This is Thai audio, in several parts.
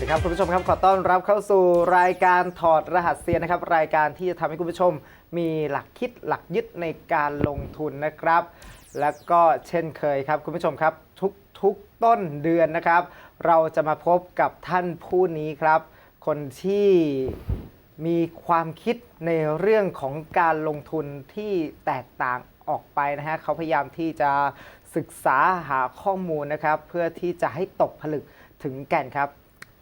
สดีครับคุณผู้ชมครับขอต้อนรับเข้าสู่รายการถอดรหัสเซียนนะครับ รายการที่จะทำให้คุณผู้ชมมีหลักคิดหลักยึดในการลงทุนนะครับ แล้วก็เช่นเคยครับคุณผู้ชมครับทุกทุกต้นเดือนนะครับ เราจะมาพบกับท่านผู้นี้ครับ คนที่มีความคิดในเรื่องของการลงทุนที่แตกต่างออกไปนะฮะเขาพยายามที่จะศึกษาหาข้อมูลนะครับ เพื่อที่จะให้ตกผลึกถึงแก่นครับ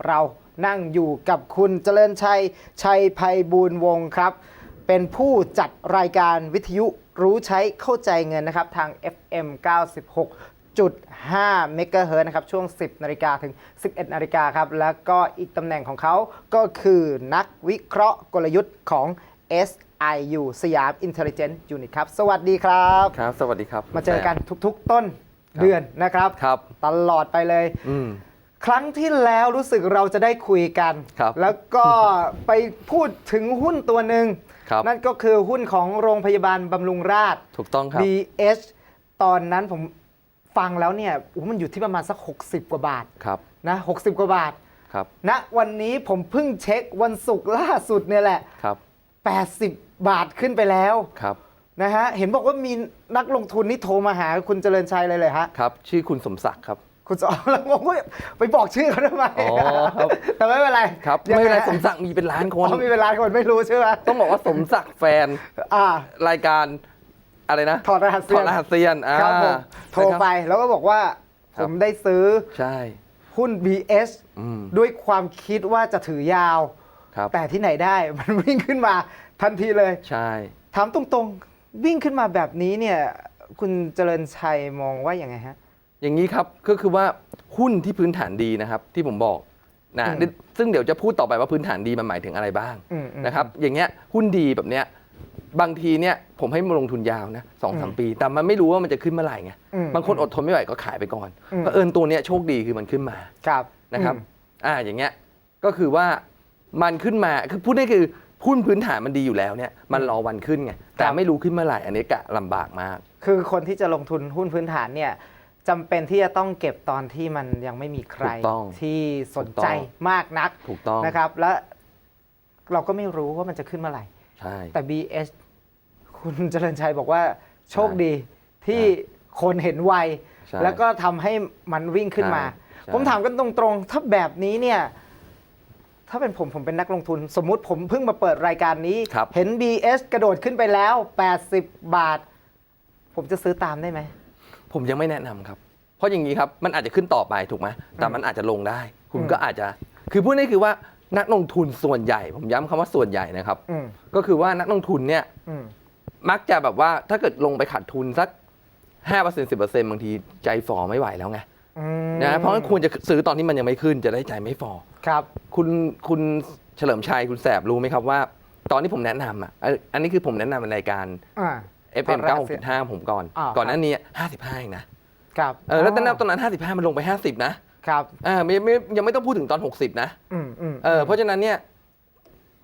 เรานั่งอยู่กับคุณเจริญชัย ชัยภัยบูลย์วงศ์ครับ เป็นผู้จัดรายการวิทยุรู้ใช้เข้าใจเงินนะครับ ทาง FM 96.5เมกะเฮิรตซ์นะครับ ช่วง 10 นาฬิกาถึง 11 นาฬิกาครับ แล้วก็อีกตำแหน่งของเขาก็คือนักวิเคราะห์กลยุทธ์ของ SIU สยาม Intelligent Unit ครับ สวัสดีครับ ครับ สวัสดีครับ มาเจอกันทุกๆต้นเดือนนะครับ ครับ ตลอดไปเลย อืม ครั้งที่แล้วรู้สึกเราจะได้คุยกัน ครับแล้วก็ไปพูดถึงหุ้นตัวหนึ่งครับ นั่นก็คือหุ้นของโรงพยาบาลบำรุงราษฎร์ ถูกต้องครับ BH ตอนนั้นผมฟังแล้วเนี่ยโอ้โหมันอยู่ที่ประมาณสัก 60 กว่าบาทครับนะ60 กว่าบาทครับณวันนี้ผมเพิ่งเช็ควันศุกร์ล่าสุดเนี่ยแหละ ครับ80 บาทขึ้นไปแล้วครับ นะฮะเห็นบอกว่ามีนักลงทุนนี่โทรมาหาคุณเจริญชัยเลยเลยฮะ ครับ ชื่อคุณสมศักดิ์ครับ คุณสอนแล้วงงว่าไปบอกชื่อเขาทำไมอ๋อครับ แต่ไม่เป็นไรครับยังไม่เป็นไรงฮะสมศักดิ์มีเป็นล้านคนอ๋อมีเวลาคนไม่รู้ใช่ไหมต้องบอกว่าสมศักดิ์แฟนอ่ารายการอะไรนะถอดรหัสถเซีอยดนรหัสเซียนอ่าครับผมโทรไปแล้วก็บอกว่า ครัผบ มได้ซื้อใช่หุ้น BS อืมด้วยความคิดว่าจะถือยาว ครับแต่ที่ไหนได้ มันวิ่งขึ้นมาทันทีเลย ใช่ ถามตรงๆ วิ่งขึ้นมาแบบนี้เนี่ย คุณเจริญชัยมองว่าอย่างไงฮะ อย่างนี้ครับก็คือว่าหุ้นที่พื้นฐานดีนะครับ ที่ผมบอกนะอืมซึ่งเดี๋ยวจะพูดต่อไปว่าพื้นฐานดีมันหมายถึงอะไรบ้างอืมอืมนะครับ อย่างเงี้ยหุ้นดีแบบเนี้ยบางทีเนี่ยผมให้มาลงทุนยาวนะสองสามอืมปี แต่มันไม่รู้ว่ามันจะขึ้นเมื่อไหร่ไงอืมบางคนอดทนไม่ไหวก็ขายไปก่อนอืมเพราะเอิญตัวเนี้ยโชคดีคือมันขึ้นมาครับนะครับอืมอ่าอย่างเงี้ยก็คือว่ามันขึ้นมาคือพูดได้คือหุ้นพื้นฐานมันดีอยู่แล้วเนี่ยมันรอวันขึ้นไงแต่ไม่รู้ขึ้นเมื่อไหร่อันนี้กะลำบากมาก คือคนที่จะลงทุนหุ้นพื้นฐานเนี่ย จำเป็นที่จะต้องเก็บตอนที่มันยังไม่มีใครถูกต้องที่สนถูกต้ใจอง มากนักถูกต้องนะครับ และเราก็ไม่รู้ว่ามันจะขึ้นเมื่อไหร่ ใช่ แต่ BS คุณเจริญชัยบอกว่าโชคดีที่ใช่คนเห็นไว ใช่แล้วก็ทำให้มันวิ่งขึ้นมา ใช่ใช่ ผมถามกันตรงๆ ถ้าแบบนี้เนี่ย ถ้าเป็นผมผมเป็นนักลงทุน สมมุติผมเพิ่งมาเปิดรายการนี้ ครับ เห็น BS กระโดดขึ้นไปแล้ว 80 บาท ผมจะซื้อตามได้ไหม ผมยังไม่แนะนำครับ เพราะอย่างนี้ครับมันอาจจะขึ้นต่อไปถูกไหมแต่มันอาจจะลงได้ คุณอืมก็อาจจะ คือพูดง่ายๆคือว่านักลงทุนส่วนใหญ่ ผมย้ำคำว่าส่วนใหญ่นะครับ อืมก็คือว่านักลงทุนเนี่ย อืม มักจะแบบว่าถ้าเกิดลงไปขาดทุนสัก5% 10%บางทีใจฝ่อไม่ไหวแล้วไงอืมนะเพราะฉะนั้นควรจะซื้อตอนที่มันยังไม่ขึ้นจะได้ใจไม่ฝ่อครับ คุณคุณเฉลิมชัยคุณแสบรู้ไหมครับว่า ตอนที่ผมแนะนำอะอันอันนี้คือผมแนะนำในรายการอ่า FM ครับ96.5 ผมก่อน อ่าก่อนหน้านี้ 55เองนะครับเออแล้วตอนนั้นตอนนั้น 55 มันลงไป 50 นะครับอ่าไม่ไม่ยังไม่ต้องพูดถึงตอน 60 นะอืมอืมเออเพราะฉะนั้นเนี่ย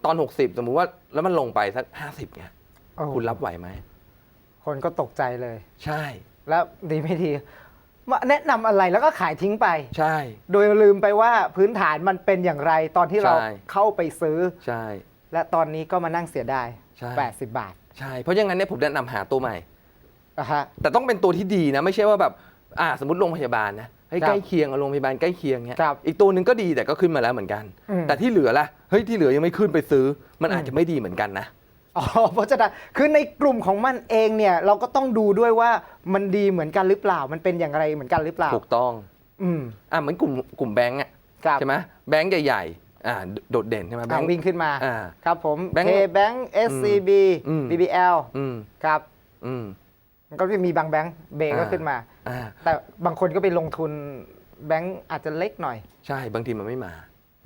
ตอน 60 สมมุติว่าแล้วมันลงไปสัก 50เนี่ยโอ้คุณรับไหวไหม คนก็ตกใจเลย ใช่แล้วดีไม่ดีมาแนะนำอะไรแล้วก็ขายทิ้งไป ใช่ โดยลืมไปว่าพื้นฐานมันเป็นอย่างไรตอนที่เราใช่ เข้าไปซื้อ ใช่ และตอนนี้ก็มานั่งเสียดาย ใช่ 80 บาทใช่ เพราะอย่างนั้นเนี่ยผมแนะนำหาตัวใหม่ นะฮะ แต่ต้องเป็นตัวที่ดีนะ ไม่ใช่ว่าแบบอ่าสมมติโรงพยาบาลนะเฮ้ยครับใกล้เคียงเอาโรงพยาบาลใกล้เคียงเนี้ยครับอีกตัวหนึ่งก็ดีแต่ก็ขึ้นมาแล้วเหมือนกัน อืม แต่ที่เหลือล่ะเฮ้ยที่เหลือยังไม่ขึ้นไปซื้อ มันอืมอาจจะไม่ดีเหมือนกันนะ อ๋อเพราะฉะนั้นคือในกลุ่มของมันเองเนี่ยเราก็ต้องดูด้วยว่ามันดีเหมือนกันหรือเปล่า มันเป็นอย่างไรเหมือนกันหรือเปล่า ถูกต้อง อืม อ่าเหมือนกลุ่มกลุ่มแบงก์อะครับ ใช่ไหมแบงก์ใหญ่ๆ อ่าโดดเด่นใช่ไหมแบอ่างก์วิ่งขึ้นมาอ่า ครับผมแบงค์ K Bank SCB อืม BBL อืมครับ อืม มันก็จะมีบางแบงค์เบก็อ่า ขึ้นมา อ่าแต่บางคนก็ไปลงทุนแบงค์อาจจะเล็กหน่อยใช่บางทีมันไม่มา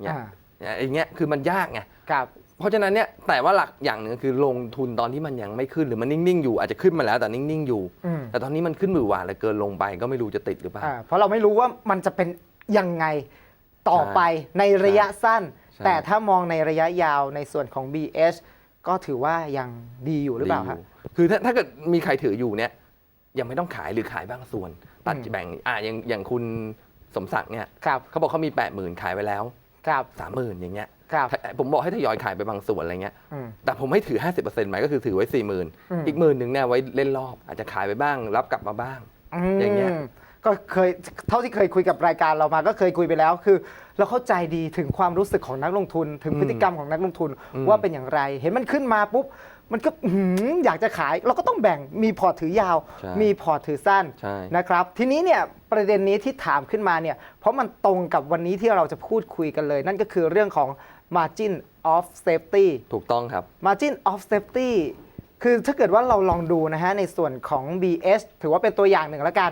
เนี่ยอ่าเนี่ยอย่างเงี้ยคือมันยากไงครับ เพราะฉะนั้นเนี่ยแต่ว่าหลักอย่างหนึ่งคือลงทุนตอนที่มันยังไม่ขึ้นหรือมันนิ่งๆอยู่อาจจะขึ้นมาแล้วแต่นิ่งๆอยู่ อืมแต่ตอนนี้มันขึ้นมือหวานเหลยเกินลงไปก็ไม่รู้จะติดหรือเปล่า อ่าเพราะเราไม่รู้ว่ามันจะเป็นยังไง ต่อไปในระยะสั้น ใช่ แต่ถ้ามองในระยะยาวในส่วนของ BS ก็ถือว่ายังดีอยู่หรือเปล่าดีฮะยู่คือถ้าถ้าเกิดมีใครถืออยู่เนี่ยยังไม่ต้องขายหรือขายบางส่วน ตัดอืม แบ่งอ่าอย่างอย่างคุณสมศักดิ์เนี่ยครับเขาบอกเขามี 8 0,000 ขายไปแล้ว ครับสามหมื่นอย่างเงี้ยครับผมบอกให้ทยอยขายไปบางส่วนอะไรเงี้ยอืม แต่ผมให้ถือ 50%หมายก็คือถือไว้ 4 0,000อืมอีกหมื่นหนึ่งเนี่ยไว้เล่นรอบอาจจะขายไปบ้าง รับกลับมาบ้าง อย่างเงี้ย ม ก็เคยเท่าที่เคยคุยกับรายการเรามาก็เคยคุยไปแล้ว คือเราเข้าใจดีถึงความรู้สึกของนักลงทุน ถึงอืมพฤติกรรมของนักลงทุนอืมว่าเป็นอย่างไร เห็นมันขึ้นมาปุ๊บมันก็อื้อหืออยากจะขายเราก็ต้องแบ่งมีพอร์ตถือยาวใช่มีพอร์ตถือสั้นใช่นะครับ ทีนี้เนี่ยประเด็นนี้ที่ถามขึ้นมาเนี่ยเพราะมันตรงกับวันนี้ที่เราจะพูดคุยกันเลย นั่นก็คือเรื่องของ margin of safety ถูกต้องครับ Margin of Safety คือถ้าเกิดว่าเราลองดูนะฮะในส่วนของ BS ถือว่าเป็นตัวอย่างหนึ่งแล้วกัน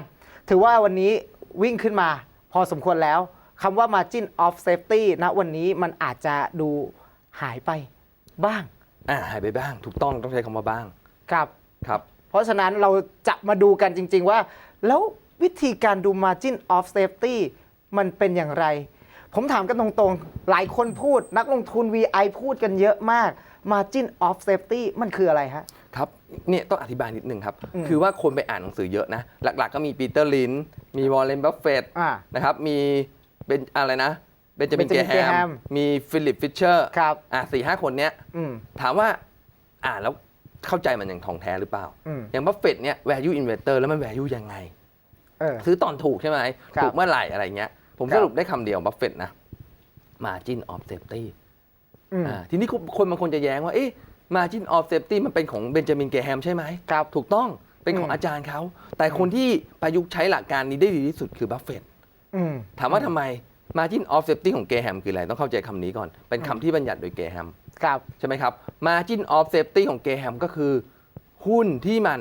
ถือว่าวันนี้วิ่งขึ้นมาพอสมควรแล้วคำว่า Margin of Safety ณวันนี้มันอาจจะดูหายไปบ้าง อ่าหายไปบ้าง ถูกต้องต้องใช้คำว่าบ้างครับ ครับ เพราะฉะนั้นเราจะมาดูกันจริง ๆ ว่า แล้ววิธีการดู Margin of Safety มันเป็นอย่างไร ผมถามกันตรงๆ หลายคนพูดนักลงทุน VI พูดกันเยอะมาก Margin of Safety มันคืออะไรฮะ ครับเนี่ยต้องอธิบายนิดนึงครับอืมคือว่าคนไปอ่านหนังสือเยอะนะ หลัก ๆ ก็มีปีเตอร์ลินมีวอลเลนบัฟเฟตอ่า นะครับ มีเป็นอะไรนะเบนจามินเก Benjamin แฮ Graham มมีฟิลิปฟิชเชอร์ครับ อะสี่ห้าคนเนี้ย อืม ถามว่าอ่านแล้วเข้าใจมันอย่างทองแท้หรือเปล่า อืม อย่างบัฟเฟตเนี่ย value investor แล้วมัน value ยังไง เออ ซื้อตอนถูกใช่ไหม ครับถูกเมื่อไหร่อะไรเงี้ย ผมครับ สรุปได้คำเดียวบัฟเฟตนะ margin of safety อืม อ่าทีนี้คนบางคนจะแย้งว่า เอ๊ะ margin of safety มันเป็นของเบนจามินเกแฮมใช่ไหมครับ ถูกต้องเป็นของอืมอาจารย์เขา แต่คนที่ประยุกต์ใช้หลักการนี้ได้ดีที่สุดคือบัฟเฟตอืมถามว่าทำไม margin of safety ของเกแฮมคืออะไร ต้องเข้าใจคำนี้ก่อน เป็นคำที่บัญญัติโดยเกแฮมครับใช่ไหมครับ margin of safety ของเกแฮมก็คือ หุ้นที่มัน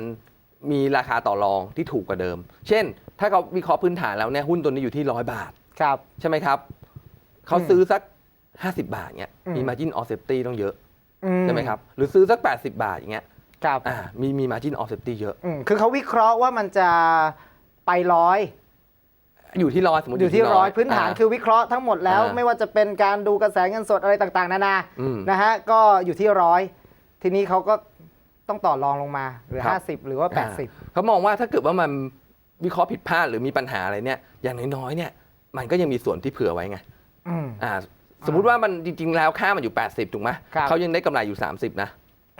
มีราคาต่อรองที่ถูกกว่าเดิม เช่น ถ้าเขาวิเคราะห์พื้นฐานแล้วเนี่ยหุ้นตัวนี้อยู่ที่ร้อยบาท ครับ ใช่ไหมครับ เขาอืมซื้อสัก 50 บาทเนี่ยอืมมี margin of safety ต้องเยอะอื ใช่ไหมครับ หรือซื้อสัก 80 บาทอย่างเงี้ยครับอ่ามีมี margin of safety เยอะ อืมคือเขาวิเคราะห์ว่ามันจะไปร้อย อยู่ที่ร้อยสมมติอยู่ที่ร้อยพื้นฐานาคือวิเคราะห์ทั้งหมดแล้วอ่าไม่ว่าจะเป็นการดูกระแสเงินสดอะไรต่างๆ นานาอืมนะฮะก็อยู่ที่ร้อยทีนี้เขาก็ต้องต่อรองลงมาเหรือครับ50 หรือว่าอ่าเขามองว่าถ้าเกิดว่ามันวิเคราะห์ผิดพลาดหรือมีปัญหาอะไรเนี่ยอย่างน้อยๆเนี่ยมันก็ยังมีส่วนที่เผื่อไว้ไง80อืมอ่า สมมุติว่ามันจริง ๆ แล้วค่ามันอยู่ 80 ถูกไหมครับ เขายังได้กำไรอยู่ 30 นะ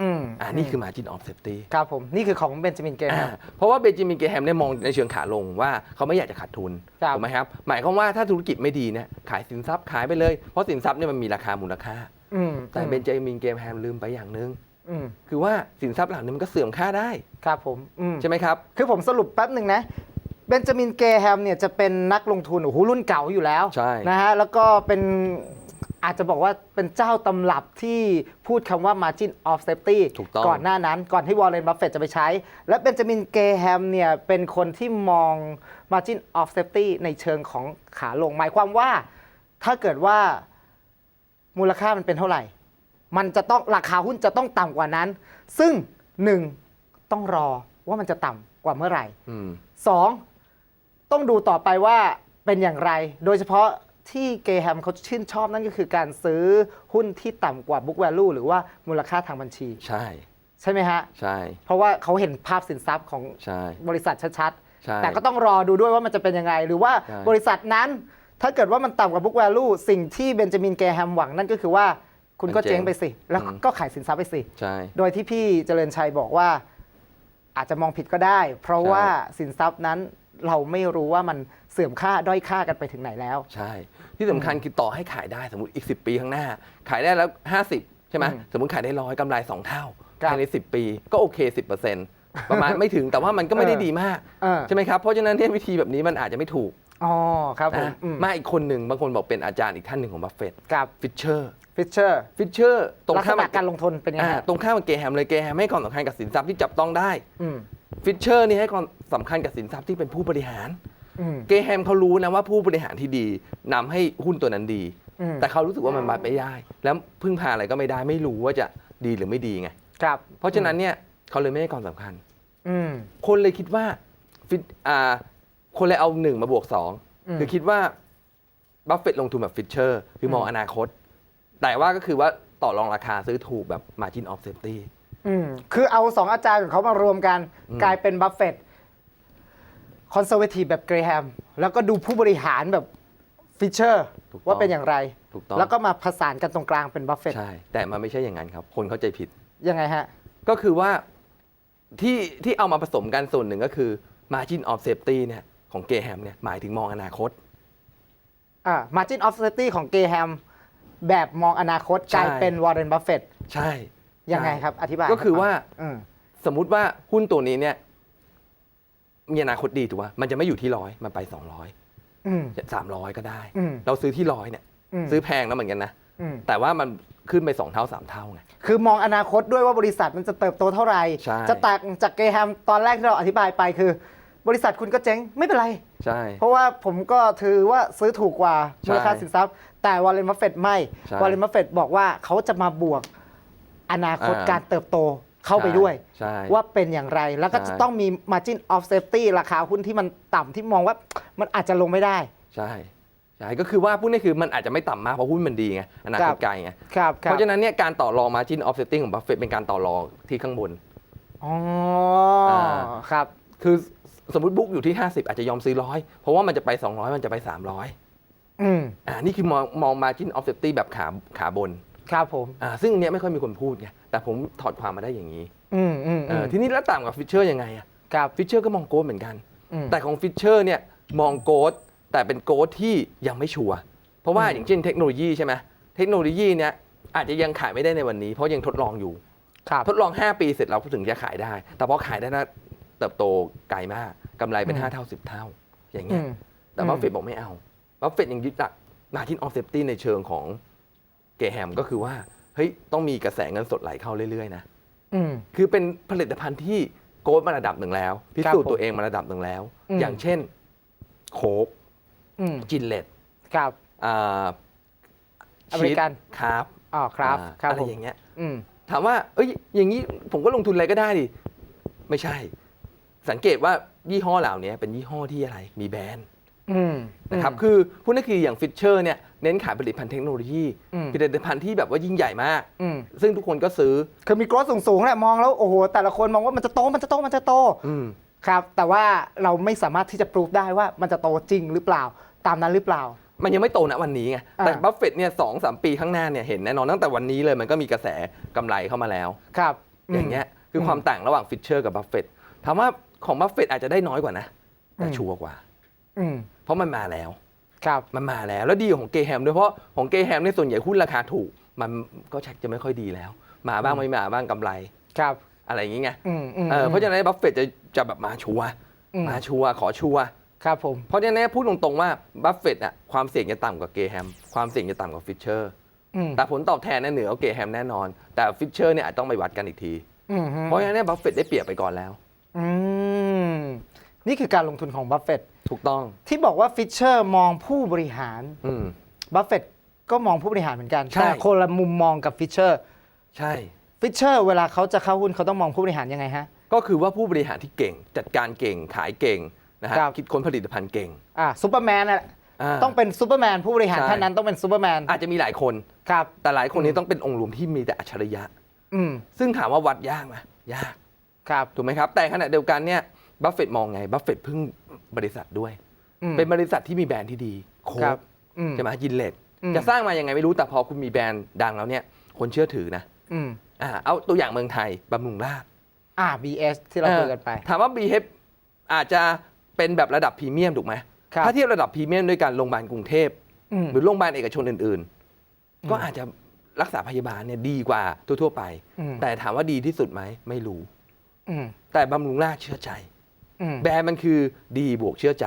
อืมอ่านี่คือ margin of safety ครับผมนี่คือของเบนจามินเกมอ่าเพราะว่าเบนจามินเกแฮมเนี่ยมองในเชิงขาลงว่าเขาไม่อยากจะขาดทุนครับ ถูกไหมครับ หมายความว่าถ้าธุรกิจไม่ดีเนี่ยขายสินทรัพย์ขายไปเลย เพราะสินทรัพย์เนี่ยมันมีราคามูลค่า อืมแต่เบนจามินเกแฮมลืมไปอย่างหนึ่งอืมคือว่าสินทรัพย์เหล่านี้มันก็เสื่อมค่าได้ครับผมอืม ใช่ไหมครับ คือผมสรุปแป๊บหนึ่งนะ เบนจามินเกแฮมเนี่ยจะเป็นนักลงทุนโอ้โหรุ่นเก่าอยู่แล้วใช่ นะฮะแล้วก็เป็น อาจจะบอกว่าเป็นเจ้าตำรับที่พูดคำว่า margin of safety ถูกต้อง ก่อนหน้านั้นก่อนที่วอร์เรนบัฟเฟตจะไปใช้ และเบนจามินเกแฮมเนี่ยเป็นคนที่มอง margin of safety ในเชิงของขาลง หมายความว่าถ้าเกิดว่ามูลค่ามันเป็นเท่าไหร่ มันจะต้องราคาหุ้นจะต้องต่ำกว่านั้น ซึ่งหนึ่งต้องรอว่ามันจะต่ำกว่าเมื่อไหร่ อืม สองต้องดูต่อไปว่าเป็นอย่างไร โดยเฉพาะ ที่เกแฮมเขาชื่นชอบนั่นก็คือการซื้อหุ้นที่ต่ำกว่า book value หรือว่ามูลค่าทางบัญชี ใช่ ใช่ไหมฮะ ใช่ เพราะว่าเขาเห็นภาพสินทรัพย์ของใช่ บริษัทชัดใช่ๆแต่ก็ต้องรอดูด้วยว่ามันจะเป็นยังไง หรือว่าใช่ บริษัทนั้น ถ้าเกิดว่ามันต่ำกว่า book value สิ่งที่เบนจามินเกแฮมหวังนั่นก็คือว่าคุณก็เจ๊งไปสิ แล้วก็ขายสินทรัพย์ไปสิ ใช่ โดยที่พี่เจริญชัยบอกว่าอาจจะมองผิดก็ได้ เพราะใช่ ว่าสินทรัพย์นั้น เราไม่รู้ว่ามันเสื่อมค่าด้อยค่ากันไปถึงไหนแล้ว ใช่ ที่สำคัญคือต่อให้ขายได้สมมติอีก 10 ปีข้างหน้า ขายได้แล้ว 50 ใช่ไหมอืมสมมติขายได้ร้อยกำไร 2 เท่าครับภายใน 10 ปีก็โอเค 10%ประมาณ ไม่ถึงแต่ว่ามันก็ไม่ได้เออดีมาก เออ ใช่ไหมครับ เพราะฉะนั้นเนี่ยวิธีแบบนี้มันอาจจะไม่ถูกอ๋อครับผมนะอืมมาอีกคนหนึ่งบางคนบอกเป็นอาจารย์อีกท่านหนึ่งของบัฟเฟตกับ ฟิชเชอร์ ฟิชเชอร์ฟิชเชอร์ตรงลักษข้ามณะการลงทุนเป็นยังอ่าไงตรงข้ามกับเกแฮมเลยเกแฮมให้ความสำคัญกับสินทรัพย์ที่จับต้องได้อืมฟิชเชอร์นี่ให้ความสำคัญกับสินทรัพย์ที่เป็นผู้บริหาร อืม เกแฮมเขารู้นะว่าผู้บริหารที่ดีนำให้หุ้นตัวนั้นดี อืม แต่เขารู้สึกว่ามันบัดไม่ได้ แล้วพึ่งพาอะไรก็ไม่ได้ ไม่รู้ว่าจะดีหรือไม่ดีไง ครับเพราะฉะนั้นเนี่ยเขาเลยไม่ให้ความสำคัญ อืม คนเลยคิดว่าฟิตอ่าคนเลยเอาหนึ่งมาบวกสองอืม คือคิดว่าบัฟเฟตลงทุนแบบฟิชเชอร์คือมองอืมอนาคต แต่ว่าก็คือว่าต่อรองราคาซื้อถูกแบบ margin of safety อืมคือเอาสองอาจารย์ของเขามารวมกันอืมกลายเป็นบัฟเฟตคอนเซอร์เวทีฟแบบเกรแฮม แล้วก็ดูผู้บริหารแบบฟิชเชอร์ถูกต้องว่าเป็นอย่างไร ถูกต้อง แล้วก็มาผสานกันตรงกลางเป็นบัฟเฟตใช่ แต่มันไม่ใช่อย่างนั้นครับ คนเข้าใจผิด ยังไงฮะ ก็คือว่าที่ที่เอามาผสมกันส่วนหนึ่งก็คือ margin of safety เนี่ยของเกแฮมเนี่ยหมายถึงมองอนาคต อ่า margin of safety ของเกแฮม แบบมองอนาคตใช่กลายเป็นวอร์เรนบัฟเฟตใช่ยังไงครับ อธิบายก็คือว่าอืมสมมุติว่าหุ้นตัวนี้เนี่ย มีอนาคตดีถูกป่ะมันจะไม่อยู่ที่ร้อยมันไป200อืม300ก็ได้อืมเราซื้อที่ร้อยเนี่ยมซื้อแพงแล้วเหมือนกันนะอืมแต่ว่ามันขึ้นไป2เท่า3เท่าไงคือมองอนาคตด้วยว่าบริษัทมันจะเติบโตเท่าไหร่ใช่จะแตกจากเกแฮมตอนแรกที่เราอธิบายไปคือบริษัทคุณก็เจ๊งไม่เป็นไร ใช่ เพราะว่าผมก็ถือว่าซื้อถูกกว่าใช่มูลค่าสินทรัพย์ แต่วอลเลนมัฟเฟตไม่ใช่วอลเลนมัฟเฟตบอกว่าเขาจะมาบวกอนาคตอ่า การเติบโตเข้าไปด้วย ใช่ ว่าเป็นอย่างไรแล้วก็ใช่ จะต้องมี margin of safety ราคาหุ้นที่มันต่ำที่มองว่ามันอาจจะลงไม่ได้ ใช่ใช่ก็คือว่าพูดง่ายๆคือมันอาจจะไม่ต่ำมากเพราะหุ้นมันดีไงอนาคครัตบไกลไงครับคเพรับราะฉะนั้นเนี่ยการต่อรอง margin of setting ของบัฟเฟตเป็นการต่อรองที่ข้างบน อ๋ออาครับ คือสมมติบุ๊กอยู่ที่ 50 อาจจะยอมซื้อร้อยเพราะว่ามันจะไป 200 มันจะไป 300 อืมอ่านี่คือมองมอง margin of safety แบบขาขาบนครับผม อ่าซึ่งอันเนี้ยไม่ค่อยมีคนพูดไงแต่ผมถอดความมาได้อย่างนี้อืมอืมเออือมทีนี้แล้วต่างกับฟิชเชอร์ยังไงอะครับฟิชเชอร์ก็มองโกดเหมือนกัน อืม แต่ของฟิชเชอร์เนี่ยมองโกดแต่เป็นโกดที่ยังไม่ชัวร์เพราะว่าอืม อย่างเช่นเทคโนโลยีใช่ไหมเทคโนโลยีเนี่ยอาจจะยังขายไม่ได้ในวันนี้ เพราะยังทดลองอยู่ ครับ ทดลอง 5 ปีเสร็จเราถึงจะขายได้ แต่พอขายได้นะเติบโตไกลมากกำไรเป็น อืม 5 เท่า 10 เท่า อย่างอืเงี้ยม แต่บัฟเฟตบอกไม่เอา บัฟเฟตยังยึดหลัก margin of safety ในเชิงของเกแฮมก็คือว่า เฮ้ย ต้องมีกระแสเงินสดไหลเข้าเรื่อย ๆ นะอืมคือเป็นผลิตภัณฑ์ที่โกดมาระดับหนึ่งแล้ว พิสูจน์ตัวเองมาระดับหนึ่งแล้วอืมอย่างเช่น โค้กอืมจินเลตครับอ่าอเมริกันคาร์บอ๋อครับอ่าครับอะไรผมอย่างเงี้ยอืมถามว่า เอ้ย อย่างนี้ผมก็ลงทุนอะไรก็ได้ดิ ไม่ใช่ สังเกตว่ายี่ห้อเหล่านี้เป็นยี่ห้อที่อะไร มีแบรนด์อืม นะครับคือพูดนั่นคืออย่างฟิชเชอร์เนี่ยเน้นขายผลิตภัณฑ์เทคโนโลยีอืมผลิตภัณฑ์ที่แบบว่ายิ่งใหญ่มากอืมซึ่งทุกคนก็ซื้อ คือมีกรอสสูงๆแหละมองแล้วโอ้โหแต่ละคนมองว่ามันจะโตมันจะโตมันจะโตอืมครับ แต่ว่าเราไม่สามารถที่จะพิสูจได้ว่ามันจะโตจริงหรือเปล่าตามนั้นหรือเปล่า มันยังไม่โตนะวันนี้ไงอ่าแต่บัฟเฟตเนี่ยสองสามปีข้างหน้าเนี่ยเห็นแน่นอนตั้งแต่วันนี้เลยมันก็มีกระแสกำไรเข้ามาแล้วครับ อย่างเงี้ยคือความต่างระหว่างฟิชเชอร์กับบัฟเฟตถามว่าของบัฟเฟตอาจจะได้น้อยกว่านะแต่ชัวร์กว่า อืมเพราะมันมาแล้ว ครับ มันมาแล้ว แล้วดีของเกแฮมด้วยเพราะของเกแฮมเนี่ยส่วนใหญ่หุ้นราคาถูก มันก็ชักจะไม่ค่อยดีแล้ว มาบ้างไม่มาบ้างกำไร ครับ อะไรอย่างเงี้ยอืมอืมเออเพราะฉะนั้นบัฟเฟตจะจะแบบมาชัวร์อืมมาชัวร์ขอชัวร์ครับผม เพราะฉะนั้นพูดตรงๆว่าบัฟเฟตอะความเสี่ยงจะต่ำกว่าเกแฮมความเสี่ยงจะต่ำกว่าฟิชเชอร์อืมแต่ผลตอบแทนเนี่ยเหนือกว่าเกแฮมแน่นอน แต่ฟิชเชอร์เนี่ยอาจต้องไปวัดกันอีกทีอืมฮึเพราะฉะนั้นบัฟเฟตได้เปรียบไปก่อนแล้วอืม นี่คือการลงทุนของบัฟเฟตถูกต้อง ที่บอกว่าฟิชเชอร์มองผู้บริหารอืม บัฟเฟตก็มองผู้บริหารเหมือนกันใช่ แต่คนละมุมมองกับฟิชเชอร์ใช่ ฟิชเชอร์เวลาเขาจะเข้าหุ้นเขาต้องมองผู้บริหารยังไงฮะ ก็คือว่าผู้บริหารที่เก่ง จัดการเก่งขายเก่งนะฮะครับ คิดค้นผลิตภัณฑ์เก่งอ่าซูเปอร์แมนน่ะา ต้องเป็นซูเปอร์แมนผู้บริหารใช่ ท่านนั้นต้องเป็นซูเปอร์แมนอาจจะมีหลายคน ครับ แต่หลายคนนี้ต้องเป็นองค์รวมที่มีแต่อัจฉริยะ อืมซึ่งถามว่าวัดยากไหมยาก ครับ ถูกไหมครับ แต่ขณะเดียวกันเนี่ย บัฟเฟตมองไง บัฟเฟตพึ่งบริษัทด้วย อืม เป็นบริษัทที่มีแบรนด์ที่ดีโค้ครักบอืมใช่ไหมยินเลตอืมจะสร้างมายังไงไม่รู้แต่พอคุณมีแบรนด์ดังแล้วเนี่ย คนเชื่อถือนะอืมอ่าเอาตัวอย่างเมืองไทยบำรุงราษฎร์อ่า BS ที่เราคุยกันไปถามว่า b h อาจจะเป็นแบบระดับพรีเมียมถูกไหมครับ ถ้าเทียบระดับพรีเมียมด้วยกันโรงพยาบาลกรุงเทพ อืม หรือโรงพยาบาลเอกชนอื่นอืมๆก็อาจจะรักษาพยาบาลเนี่ยดีกว่าทั่วๆไป อืม แต่ถามว่าดีที่สุดไหมไม่รู้ อืม แต่บำรุงราษฎร์เชื่อใจอืม แบรนด์มันคือดีบวกเชื่อใจ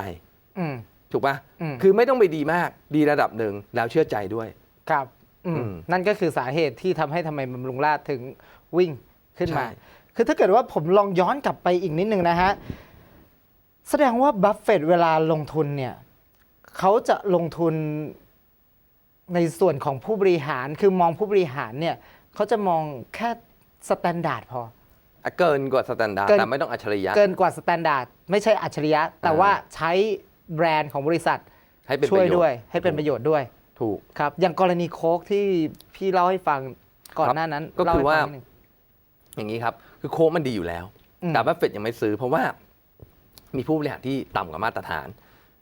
อืมถูกปะอืมคือไม่ต้องไปดีมากดีระดับหนึ่งแล้วเชื่อใจด้วยครับอืมอืมนั่นก็คือสาเหตุที่ทำให้ทำไมบำรุงราษฎร์ถึงวิ่งขึ้นมาใช่คือถ้าเกิดว่าผมลองย้อนกลับไปอีกนิดนึงนะฮะ แสดงว่าบัฟเฟตเวลาลงทุนเนี่ยเขาจะลงทุนในส่วนของผู้บริหารคือมองผู้บริหารเนี่ยเขาจะมองแค่สแตนดาร์ดพออะ เกินกว่าสแตนดาร์ดเกิน แต่ไม่ต้องอัจฉริยะ เกินกว่าสแตนดาร์ดไม่ใช่อัจฉริยะ แต่อ่าว่าใช้แบรนด์ของบริษัทให้เป็นช่วยประโชน์ด้วยให้เป็นประโยชน์ด้วยถูก ครับ อย่างกรณีโค้กที่พี่เล่าให้ฟังก่อนหน้านั้นก็คือเล่ให้ว่าฟังนิดนึง อย่างนี้ครับ คือโค้กมันดีอยู่แล้ว อืมแต่บัฟเฟตยังไม่ซื้อเพราะว่ามีผู้บริหารที่ต่ำกว่ามาตรฐาน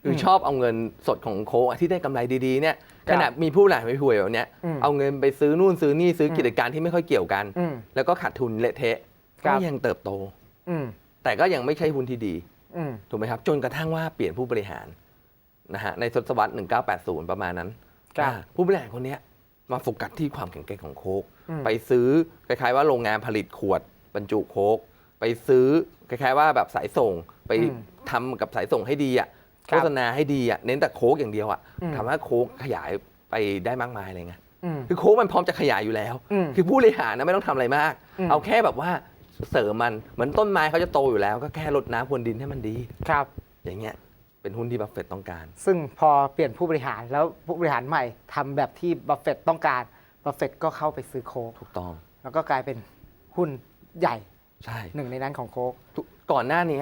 คืออมชอบเอาเงินสดของโค้กอะที่ได้กำไรดีๆเนี่ยครัขบนาดมีผู้บริหารไม่ห่วยแบบเนี้ยอืมเอาเงินไปซื้อนู่นซื้อนี่ซื้ออม กิจการที่ไม่ค่อยเกี่ยวกัน อืม แล้วก็ขาดทุนเละเทะครั ก็บยังเติบโต อืมแต่ก็ยังไม่ใช่หุ้นที่ดี อืมถูกไหมครับ จนกระทั่งว่าเปลี่ยนผู้บริหารนะฮะในทศวรรษ 1980 ประมาณนั้นครับ อ่าผู้บริหารคนเนี้ยมาโฟกัสที่ความแข็งแกร่งของโค้กอืม ไปซื้อคล้ายๆว่าโรงงานผลิตขวดบรรจุโค้กไปซื้อคล้ายๆว่าแบบสายส่งไปอืมทำกับสายส่งให้ดีอะครัโฆบษณาให้ดีอะเน้นแต่โค้กอย่างเดียวอะอืม ทำให้โค้กขยายไปได้มากมายเลยไง อืม คือโค้กมันพร้อมจะขยายอยู่แล้ว อืมคือผู้บริหารนะไม่ต้องทำอะไรมาก อืมเอาแค่แบบว่า เสริมมันเหมือนต้นไม้เขาจะโตอยู่แล้ว ก็แค่รดน้ำพรวนดินให้มันดี ครับ อย่างเงี้ยเป็นหุ้นที่บัฟเฟตต์ต้องการ ซึ่งพอเปลี่ยนผู้บริหารแล้วผู้บริหารใหม่ทำแบบที่บัฟเฟตต์ต้องการบัฟเฟตต์ก็เข้าไปซื้อโค้กถูกต้อง แล้วก็กลายเป็นหุ้นใหญ่ใช่หนึ่งในนั้นของโค้กทุกก่อนหน้านี้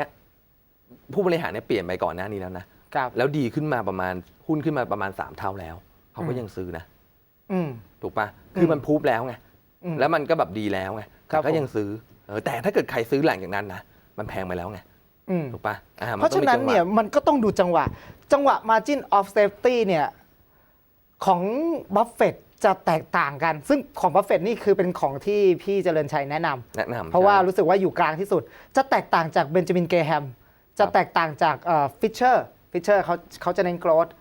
ผู้บริหารเนี่ยเปลี่ยนไปก่อนหน้านี้แล้วนะครับ แล้วดีขึ้นมาประมาณหุ้นขึ้นมาประมาณ 3 เท่าแล้วเขาก็อืมยังซื้อนะ อืม ถูกปะคือมมันพูบแล้วไง อืมแล้วมันก็แบบดีแล้วไงครับแต่ก็ผม ยังซื้อเออ แต่ถ้าเกิดใครซื้อหลังจากนั้นนะมันแพงไปแล้วไงอืมถูกปะอ่มัเพราะต้องฉะมีนั้นจังหวเนี่ยมันก็ต้องดูจังหวะ จังหวะ margin of safety เนี่ยของบัฟเฟตจะแตกต่างกัน ซึ่งของบัฟเฟตนี่คือเป็นของที่พี่เจริญชัยแนะนำแนะนำเพราะว่าใช่รู้สึกว่าอยู่กลางที่สุด จะแตกต่างจากเบนจามินเกแฮมจะแตกต่างจากฟิชเชอร์ฟิชเชอร์เขาเขาจะเน้น growth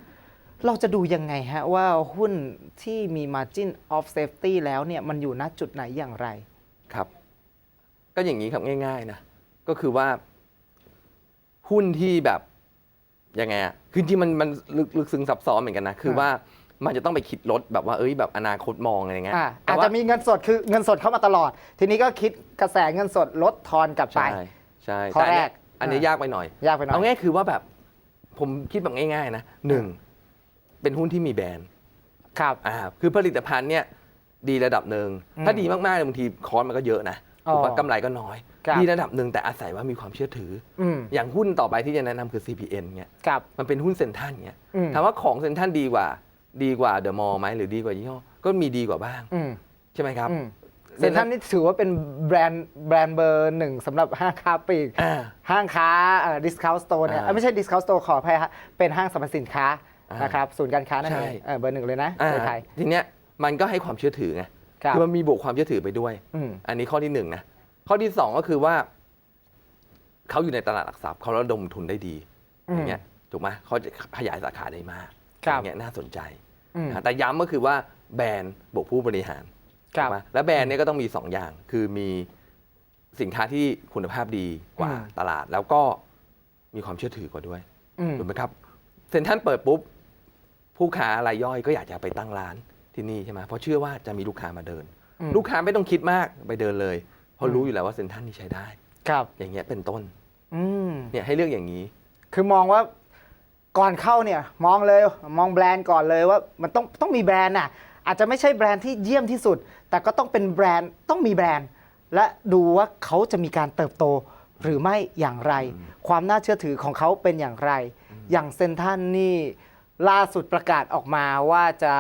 เราจะดูยังไงฮะ ว่าหุ้นที่มี margin of safety แล้วเนี่ยมันอยู่ณจุดไหนอย่างไรครับ ก็อย่างนี้ครับง่าย ๆนะก็คือว่า หุ้นที่แบบยังไงอะคือจริงๆมันมันลึกลึกซึ้งซับซ้อนเหมือนกันนะคืออ่าว่ามันจะต้องไปคิดลดแบบว่าเอ้ยแบบอนาคตมองอะไรเงี้ยอ่าแต่อาจว่าจะมีเงินสดคือเงินสดเข้ามาตลอด ทีนี้ก็คิดกระแสเงินสดลดทอนกลับไป ใช่ใช่ข้อแต่อันเนี้ยแรก อันนี้อ่ายยากไปหน่อย ยากไปหน่อยเอาง่ายคือว่าแบบ ผมคิดแบบง่ายๆนะหนึ่งเป็นหุ้นที่มีแบรนด์ครับอ่าคือผลิตภัณฑ์เนี่ยดีระดับหนึ่งอืมถ้าดีมากๆเนี่ยบางทีคอร์สมันก็เยอะนะ อ๋อถูกปะกำไรก็น้อยครับดีระดับหนึ่งแต่อาศัยว่ามีความเชื่อถืออืมอย่างหุ้นต่อไปที่จะแนะนำคือ CPN เนี่ยครับมันเป็นหุ้นเซ็นทรัลเนี่ยอืมถามว่าของเซ็นทรัลดีกว่า ดีกว่าเดอะมอลล์ไหมหรือดีกว่ายี่ห้อก็มีดีกว่าบ้างอืมใช่ไหมครับอืมเซ็นทรัลนี่ถือว่าเป็นแบรนด์แบรนด์เบอร์หนึ่งสำหรับห้างค้าปลีกอ่าห้างค้าดิสคาวสโตร์เนี่ยอ่าเอ้ยไม่ใช่ดิสคาวสโตร์ขออภัยฮะเป็นห้างสรรพสินค้าอ่านนะครับศูนย์การค้านั่นเองใช่เออเบอร์หนึ่งเลยนะอ่าในไทยทีเนี้ยมันก็ให้ความเชื่อถือไง ครับคือมันมีบวกความเชื่อถือไปด้วยอืมอันนี้ข้อที่หนึ่งนะ ข้อที่สองก็คือว่า เขาอยู่ในตลาดหลักทรัพย์เขาระดมทุนได้ดีอืมอย่างเงี้ยถูกไหมเขาจะขยายสาขาได้มากครับอย่างเงี้ยน่าสนใจอืมนะแต่ย้ำก็คือว่าแบรนด์บวกผู้บริหารครับถูกไหมและแบรนด์เนี้ก็ต้องมีสองอย่าง คือมีสินค้าที่คุณภาพดีกว่าอืมตลาด แล้วก็มีความเชื่อถือกว่าด้วยอืมถูกไหมครับเซ็นทรัลเปิดปุ๊บ ผู้ค้ารายย่อยก็อยากจะไปตั้งร้าน ที่นี่ใช่ไหมเพราะเชื่อว่าจะมีลูกค้ามาเดิน อืมลูกค้าไม่ต้องคิดมากไปเดินเลย เพอืราะมรู้อยู่แล้วว่าเซ็นทรัลนี่ใช้ได้ ครับอย่างเงี้ยเป็นต้นอืมเนี่ยให้เลือกอย่างนี้ คือมองว่าก่อนเข้าเนี่ย มองเลยมองแบรนด์ก่อนเลยว่ามันต้องต้องมีแบรนด์น่ะ อาจจะไม่ใช่แบรนด์ที่เยี่ยมที่สุด แต่ก็ต้องเป็นแบรนด์ต้องมีแบรนด์ และดูว่าเขาจะมีการเติบโตหรือไม่อย่างไร ความน่าเชื่อถือของเขาเป็นอย่างไร อย่างเซนทรันนี่ ล่าสุดประกาศออกมาว่าจะ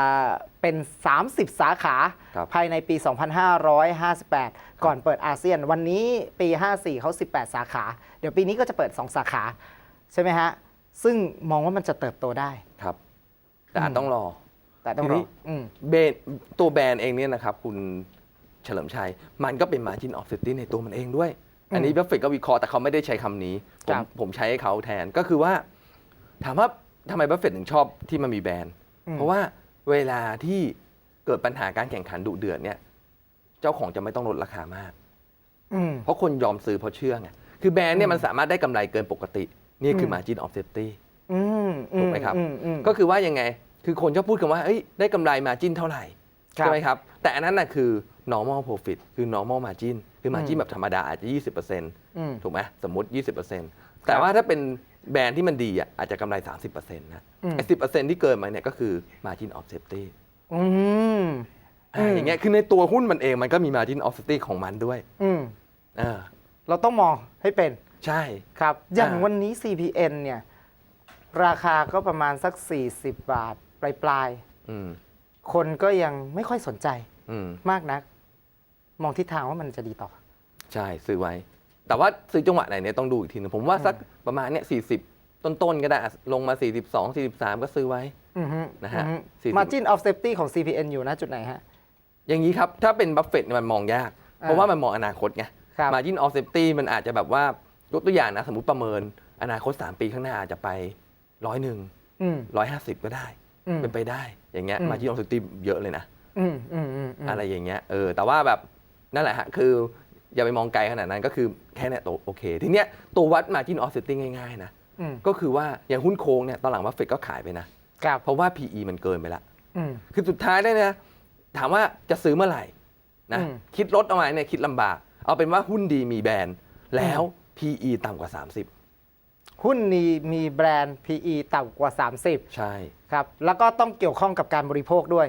เป็น 30 สาขา ครับภายในปี 2558 ก่อนเปิดอาเซียน วันนี้ปี 54เขา18 สาขา เดี๋ยวปีนี้ก็จะเปิด 2 สาขา ใช่ไหมฮะ ซึ่งมองว่ามันจะเติบโตได้ ครับ แต่อาจอืมต้องรอ แต่ต้องทีรนี้ ออืม เบรนด์ตัวแบรนด์เองเนี่ยนะครับคุณเฉลิมชัย มันก็เป็น margin of safety ในตัวมันเองด้วย อันนี้อืมบัฟเฟตก็วิเคราะห์แต่เขาไม่ได้ใช้คำนี้ ผครัมบ ผมใช้ให้เขาแทนก็คือว่า ถามว่า ทำไมบัฟเฟตถึงชอบที่มันมีแบรนด์อืมเพราะว่าเวลาที่เกิดปัญหาการแข่งขันดุเดือดเนี่ย เจ้าของจะไม่ต้องลดราคามาก อืม เพราะคนยอมซื้อเพราะเชื่อไง คือแบรนด์เนี่อืยมมันสามารถได้กำไรเกินปกติ นี่คืออม margin of safety อืมอืถูกไหมครับ อืมอืม ก็คือว่ายังไง คือคนชอบพูดกันว่าเอ้ยได้กำไร margin เท่าไหร่ ครับ ใช่ไหมครับ แต่อันนั้นน่ะคือ normal profit คือ normal margin คือ margin อืมแบบธรรมดาอาจจะ 20%อืมถูกไหมสมมติ 20%แต่ว่าถ้าเป็น แบรนด์ที่มันดีอะอาจจะกำไร 30%นะอืม ไอ้10%ที่เกินมาเนี่ยก็คือ margin of safety อืม อ่าอย่างเงี้ยคือในตัวหุ้นมันเองมันก็มี margin of safety ของมันด้วยอืมอ่าเราต้องมองให้เป็นใช่ ครับ อย่างอ่า วันนี้ CPN เนี่ย ราคาก็ประมาณสัก 40 บาท ปลายอืมๆคนก็ยังไม่ค่อยสนใจอืมมากนัก มองทิศทางว่ามันจะดีต่อ ใช่ซื้อไว้ แต่ว่าซื้อจังหวะไหนเนี่ยต้องดูอีกทีนึงผมว่าสักประมาณเนี่ยสี่สิบต้นๆ ก็ได้อะลงมา 42 43 ก็ซื้อไว้อือฮึนะฮะอือฮึ40 margin of safety ของ CPN อยู่นะจุดไหนฮะ อย่างนี้ครับ ถ้าเป็นบัฟเฟตต์มันมองยากอ่าเพราะว่ามันมองอนาคตไงครับ margin of safety มันอาจจะแบบว่ายกตัวอย่างนะ สมมติประเมินอนาคต 3 ปีข้างหน้าอาจจะไปร้อยหนึ่งอืมร้อยห้าสิบก็ได้อืมเป็นไปได้อย่างเงี้ยอืม margin of safety เยอะเลยนะอืมอืมอืมอืมอะไรอย่างเงี้ยเออแต่ว่าแบบนั่นแหละฮะคือ อย่าไปมองไกลขนาดนั้นก็คือแค่เนี้ยโตโอเค ทีเนี้ยตัววัด margin of safety ง่ายๆนะอืมก็คือว่าอย่างหุ้นโค้งเนี่ยตอนหลังบัฟเฟตก็ขายไปนะ ครับเพราะว่า PE มันเกินไปละ อืม คือสุดท้ายเนี่ยนะถามว่าจะซื้อเมื่อไหร่นะอืม คิดลดเอาไว้เนี่ยคิดลำบาก เอาเป็นว่าหุ้นดีมีแบรนด์แล้ว PE ต่ำกว่าหุ้นนี้มีแบรนด์ PE ต่ำกว่า 30 ใช่30ครับ แล้วก็ต้องเกี่ยวข้องกับการบริโภคด้วย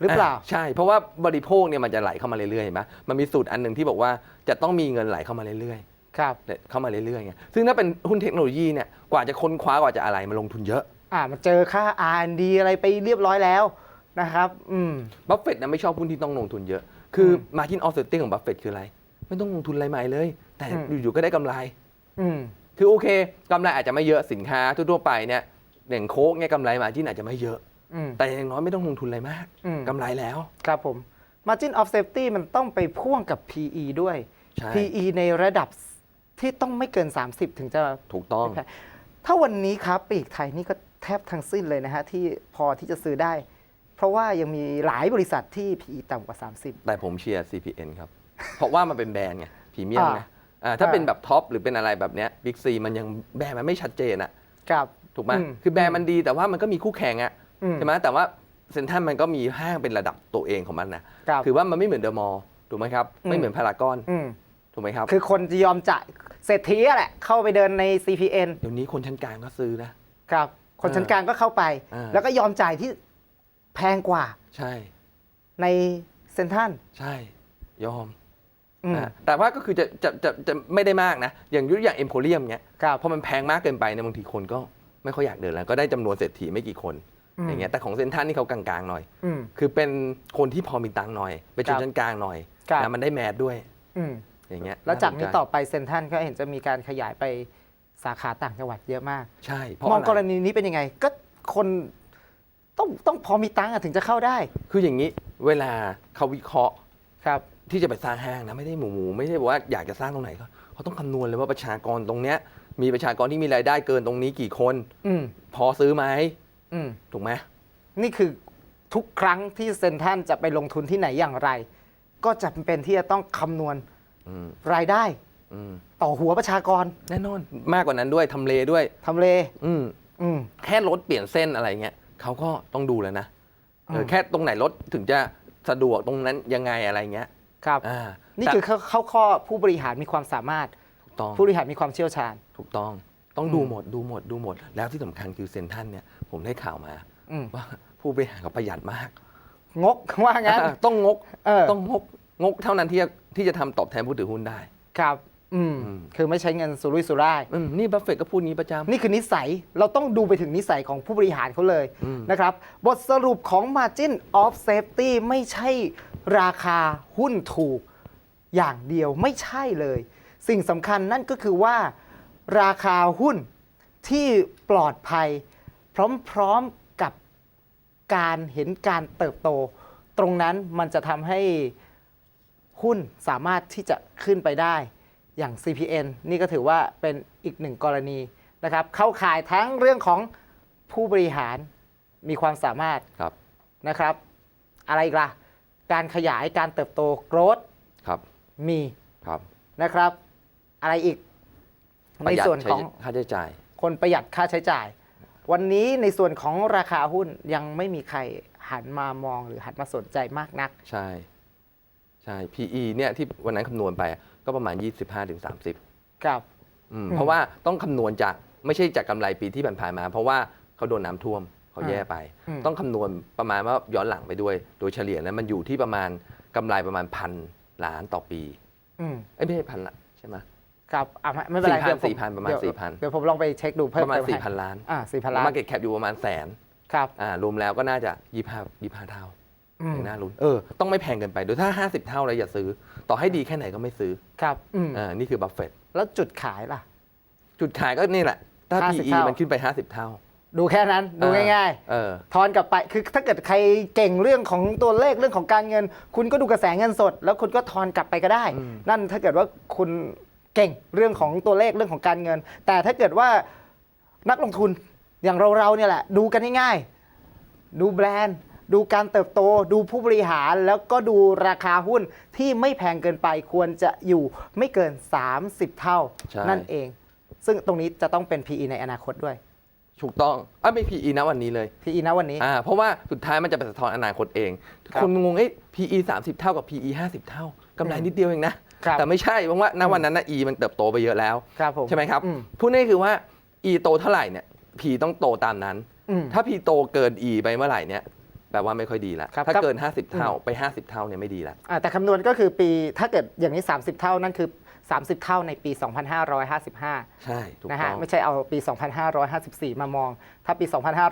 หรือเปล่าะใช่ เพราะว่าบริโภคเนี่ยมันจะไหลเข้ามาเรื่อยๆเห็นไหมมันมีสูตรอันหนึ่งที่บอกว่าจะต้องมีเงินไหลเข้ามาเรื่อยครับๆเนี่ยเข้ามาเรื่อยๆไงซึ่งถ้าเป็นหุ้นเทคโนโลยีเนี่ยกว่าจะค้นคว้ากว่าจะอะไรมันลงทุนเยอะ อ่ามันเจอค่า R&D อะไรไปเรียบร้อยแล้วนะครับอืมบัฟเฟตนะไม่ชอบหุ้นที่ต้องลงทุนเยอะ คืออม margin of safety ของบัฟเฟตคืออะไร ไม่ต้องลงทุนอะไรใหม่เลย แต่อืมอยู่ๆก็ได้กำไรอืมคือโอเคกำไรอาจจะไม่เยอะสินค้าทั่วๆไปเนี่ยอย่างโค้กเนี่ยกำไรมาที่อาจจะไม่เยอะอืม แต่อย่างน้อยไม่ต้องลงทุนอะไรมากอืมกำไรแล้ว ครับผม margin of safety มันต้องไปพ่วงกับ PE ด้วยใช่ PE ในระดับที่ต้องไม่เกิน 30 ถึงจะถูกต้องไม่แพ้ถ้าวันนี้ครับปีกไทยนี่ก็แทบทั้งสิ้นเลยนะฮะ ที่พอที่จะซื้อได้ เพราะว่ายังมีหลายบริษัทที่ PE ต่ำกว่า 30 แต่ผมเชียร์ CPN ครับ เพราะว่ามันเป็นแบรนด์ไงพรีเมียมอ่าไงอ่าถ้าอ่าเป็นแบบท็อปหรือเป็นอะไรแบบเนี้ยบิ๊กซีมันยังแบรนด์มันไม่ชัดเจนอะครับถูกไหมอืมคือแบรนด์มันดีแต่ว่ามันก็มีคู่แข่งอะอืม ใช่ไหมแต่ว่าเซ็นทรัลมันก็มีห้างเป็นระดับตัวเองของมันนะครับคือว่ามันไม่เหมือนเดอะมอลล์ถูกไหมครับอืมไม่เหมือนพารากอนอืมถูกไหมครับ คือคนจะยอมจ่ายเศรษฐีอะแหละ เข้าไปเดินใน CPN เดี๋ยวนี้คนชั้นกลางก็ซื้อนะครับ คนอ่าชั้นกลางก็เข้าไปอ่าแล้วก็ยอมจ่ายที่แพงกว่า ใช่ ในเซ็นทรัลใช่ ยอมอืมอะแต่ว่าก็คือจะจะจะจะไม่ได้มากนะ อย่างยุคอย่างเอ็มโพเรียมเนี้ยครับพอมันแพงมากเกินไปเนี่ยบางทีคนก็ไม่ค่อยอยากเดินแล้ว ก็ได้จำนวนเศรษฐีไม่กี่คน อืมอย่างเงี้ยแต่ของเซนทรันนี่เขากลางๆหน่อย อืม คือเป็นคนที่พอมีตังค์หน่อยเป็นชครันบชั้นกลางหน่อยครับ นะมันได้แมสด้วยอืม อย่างเงี้ยแล้วจากนี้สใจต่อไปเซ็นทรัลก็เห็นจะมีการขยายไปสาขาต่างจังหวัดเยอะมาก ใช่เพราะมองกอะรไรณีนี้เป็นยังไง ก็คนต้องต้องพอมีตังค์อะถึงจะเข้าได้คืออย่างนี้เวลาเขาวิเคราะห์ ครับ ที่จะไปสร้างห้างนะไม่ได้หมูหมูไม่ใช่บอกว่าอยากจะสร้างตรงไหนก็เขาต้องคำนวณเลยว่าประชากรตรงเนี้ยมีประชากรที่มีรายได้เกินตรงนี้กี่คน อืม พอซื้อไหม อืมถูกไหมนี่คือทุกครั้งที่เซ็นทรัลจะไปลงทุนที่ไหนอย่างไร ก็จะเป็นที่จะต้องคำนวณอืมรายได้ อืมต่อหัวประชากรแน่นอนมากกว่านั้นด้วยทำเลด้วย ทำเล อืม อืม แค่รถเปลี่ยนเส้นอะไรเงี้ยเขาก็ต้องดูแล้วนะเออมแค่ตรงไหนรถถึงจะสะดวกตรงนั้นยังไงอะไรเงี้ยครับ อ่านี่แต่คือเข้าเข้าข้อผู้บริหารมีความสามารถ ถูกต้องผู้บริหารมีความเชี่ยวชาญ ถูกต้อง ต้องอืมดูหมดดูหมดดูหมด แล้วที่สำคัญคือเซนทรันเนี่ยผมได้ข่าวมา อืมว่าผู้บริหารเขาประหยัดมาก งกว่างั้นอ่าต้องงกเออ ต้องงกงกเท่านั้นที่จะที่จะทำตอบแทนผู้ถือหุ้นได้ ครับ อืม อืม คือไม่ใช้เงินสุรุ่ยสุร่าย อืมนี่บัฟเฟตก็พูดงี้ประจำ นี่คือนิสัย เราต้องดูไปถึงนิสัยของผู้บริหารเขาเลยอืม นะครับ บทสรุปของ Margin of Safety ไม่ใช่ราคาหุ้นถูกอย่างเดียวไม่ใช่เลย สิ่งสำคัญนั่นก็คือว่า ราคาหุ้นที่ปลอดภัย พร้อมๆกับการเห็นการเติบโต ตรงนั้นมันจะทำให้หุ้นสามารถที่จะขึ้นไปได้อย่าง CPN นี่ก็ถือว่าเป็นอีกหนึ่งกรณีนะครับ เข้าข่ายทั้งเรื่องของผู้บริหารมีความสามารถครับนะครับ อะไรอีกล่ะ การขยายการเติบโตโกรธครับมีครับนะครับ อะไรอีกป ในระหยัดส่วนใช้ของค่าใช้จ่าย คนประหยัดค่าใช้จ่าย วันนี้ในส่วนของราคาหุ้นยังไม่มีใครหันมามองหรือหันมาสนใจมากนัก ใช่ ใช่ PE เนี่ยที่วันนั้นคำนวณไปก็ประมาณ 25-30ครับอืมอืมเพราะว่าต้องคำนวณจากไม่ใช่จากกำไรปีที่ผ่านๆมา เพราะว่าเขาโดนน้ำท่วมเขาแย่ไปอืมต้องคำนวณประมาณว่าย้อนหลังไปด้วย โดยเฉลี่ยนะมันอยู่ที่ประมาณกำไรประมาณพันล้านต่อปีอืมเอ้ยไม่ใช่พันละใช่ไหม ครับอะไม่ไม่เป็นไร4,000เดี๋ยวผม4,000ประมาณเดี๋ยว4,000เดี๋ยวผมลองไปเช็คดูเพิ่มประมาณ เติมให้4,000 ล้านอ่าสี่พันล้านมาเก็ตแคปอยู่ประมาณแสนครับอ่ารวมแล้วก็น่าจะ 25 25 เท่าอืมอย่างน่าลุ้นเออ ต้องไม่แพงเกินไปโดยถ้า 50 เท่าเลยอย่าซื้อ ต่อให้ดีแค่ไหนก็ไม่ซื้อครับอืมอ่านี่คือบัฟเฟตแล้วจุดขายล่ะ จุดขายก็นี่แหละ ถ้า 50 PE เท่ามั มันขึ้นไป 50 เท่าดูแค่นั้นดูง่ายเออ ๆ ทอนกลับไปคือถ้าเกิดใครเก่งเรื่องของตัวเลขเรื่องของการเงิน คุณก็ดูกระแสเงินสด แล้วคุณก็ทอนกลับไปก็ได้ อืม นั่นถ้าเกิดว่าคุณ เก่งเรื่องของตัวเลขเรื่องของการเงิน แต่ถ้าเกิดว่านักลงทุนอย่างเราๆเนี่ยแหละ ดูกันง่ายๆดูแบรนด์ ดูการเติบโต ดูผู้บริหารแล้วก็ดูราคาหุ้นที่ไม่แพงเกินไปควรจะอยู่ไม่เกิน 30 เท่า ใช่ นั่นเอง ซึ่งตรงนี้จะต้องเป็น PE ในอนาคตด้วย ถูกต้องอะไม่ PE นะวันนี้เลย PE นะวันนี้ อ่าเพราะว่าสุดท้ายมันจะไปสะท้อนอนาคตเองครับคนงงเอ้ย PE 30 เท่ากับ PE 50 เท่ากำไรนิดเดียวเองนะ ครับแต่ไม่ใช่เพราะว่าณวันนั้นนะ E มันเติบโตไปเยอะแล้ว ครับผม ใช่ไหมครับ อืม พูดง่ายๆคือว่า E โตเท่าไหร่เนี่ย P ต้องโตตามนั้น อืม ถ้า P โตเกิน E ไปเมื่อไหร่เนี่ยแปลว่าไม่ค่อยดีแล้วครับถ้าครับ เกิน 50 เท่าไป 50 เท่าเนี่ยไม่ดีแล้วอ่าแต่คำนวณก็คือปีถ้าเกิดอย่างนี้ 30 เท่านั่นคือ 30 เท่าในปี 2555 ใช่ถูกนะต้ฮะอง ไม่ใช่เอาปี 2554 มามอง ถ้าปี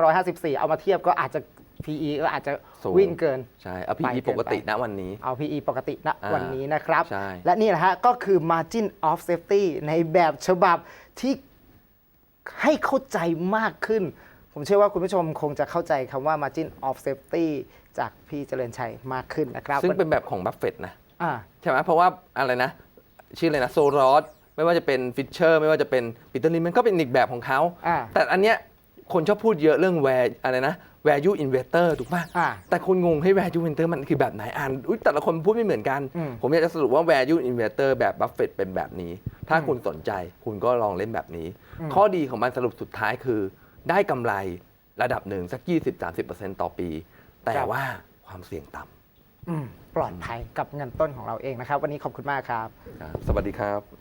2554 เอามาเทียบก็อาจจะ PE ก็อาจจะสูง วิ่งเกิน ใช่เอาไป PE เกินไป ปกติณวันนี้ เอา PE ปกติณอ่าวันนี้นะครับ ใช่ และนี่แหละฮะก็คือ margin of safety ในแบบฉบับที่ให้เข้าใจมากขึ้น ผมเชื่อว่าคุณผู้ชมคงจะเข้าใจคำว่า margin of safety จากพี่เจริญชัยมากขึ้นนะครับซึ่งเป็นแบบของบัฟเฟตนะ อ่า ใช่ไหมเพราะว่าอะไรนะ ชื่ออะไรนะ โซรอสไม่ว่าจะเป็นฟิชเชอร์ ไม่ว่าจะเป็นปีเตอร์ลินมันก็เป็นอีกแบบของเขา อ่า แต่อันเนี้ย คนชอบพูดเยอะเรื่อง where อะไรนะ value investor ถูกป่ะ อ่า แต่คนงงให้ value investor มันคือแบบไหนอ่านอุ๊ยแต่ละคนพูดไม่เหมือนกัน อืม ผมอยากจะสรุปว่า value investor แบบบัฟเฟตเป็นแบบนี้ ถ้าคุณสนใจคุณก็ลองเล่นแบบนี้ ข้อดีของมันสรุปสุดท้ายคือ ได้กำไรระดับหนึ่งสัก 20-30%ต่อปี แต่ว่าความเสี่ยงต่อืมปลอดภัยกับเงินต้นของเราเองนะครับ วันนี้ขอบคุณมากครับำครับสวัสดีครับคุณ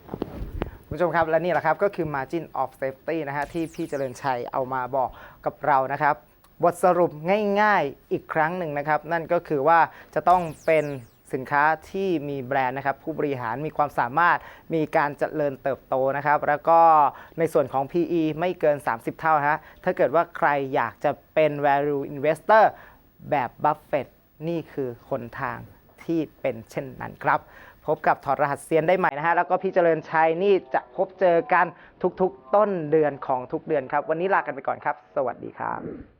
ผู้ชมครับและนี่แหละครับก็คือ margin of safety นะฮะที่พี่เจริญชัยเอามาบอกกับเรานะครับ บทสรุปง่ายๆอีกครั้งหนึ่งนะครับ นั่นก็คือว่าจะต้องเป็นสินค้าที่มีแบรนด์นะครับ ผู้บริหารมีความสามารถมีการเจริญเติบโตนะครับ แล้วก็ในส่วนของ PE ไม่เกิน 30 เท่าฮะถ้าเกิดว่าใครอยากจะเป็น value investor แบบบัฟเฟตนี่คือคนทางที่เป็นเช่นนั้นครับ พบกับถอดรหัสเซียนได้ใหม่นะฮะ แล้วก็พี่เจริญชัยนี่จะพบเจอกันทุกๆ ต้นเดือนของทุกเดือนครับ วันนี้ลากันไปก่อนครับ สวัสดีครับ